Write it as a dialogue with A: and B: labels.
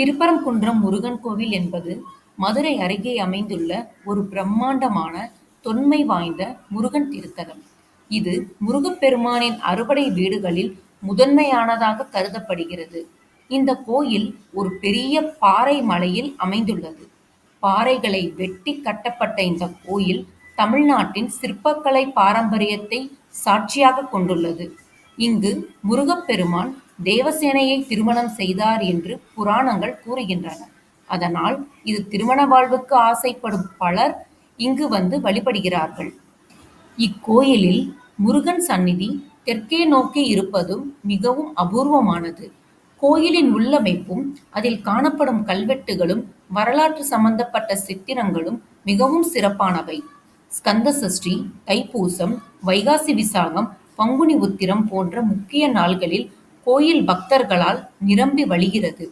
A: திருப்பரங்குன்றம் முருகன் கோவில் என்பது மதுரை அருகே அமைந்துள்ள ஒரு பிரம்மாண்டமான, தொன்மை வாய்ந்த முருகன் திருத்தலம். இது முருகப்பெருமானின் அறுபடை வீடுகளில் முதன்மையானதாக கருதப்படுகிறது. இந்த கோயில் ஒரு பெரிய பாறை மலையில் அமைந்துள்ளது. பாறைகளை வெட்டிக் கட்டப்பட்ட இந்தக் கோயில் தமிழ்நாட்டின் சிற்பக்கலை பாரம்பரியத்தை சாட்சியாகக் கொண்டுள்ளது. இங்கு முருகப்பெருமான் தேவசேனையை திருமணம் செய்தார் என்று புராணங்கள் கூறுகின்றன. அதனால் இது திருமண வாழ்வுக்கு ஆசைப்படும் பலர் இங்கு வந்து வழிபடுகிறார்கள். இக்கோயிலில் முருகன் சந்நிதி தெற்கே நோக்கி இருப்பதும் மிகவும் அபூர்வமானது. கோயிலின் உள்ளமைப்பும், அதில் காணப்படும் கல்வெட்டுகளும், வரலாற்று சம்பந்தப்பட்ட சித்திரங்களும் மிகவும் சிறப்பானவை. ஸ்கந்த சஷ்டி, தைப்பூசம், வைகாசி விசாகம், பங்குனி உத்திரம் போன்ற முக்கிய நாள்களில் கோயில் பக்தர்களால் நிரம்பி வழிகிறது.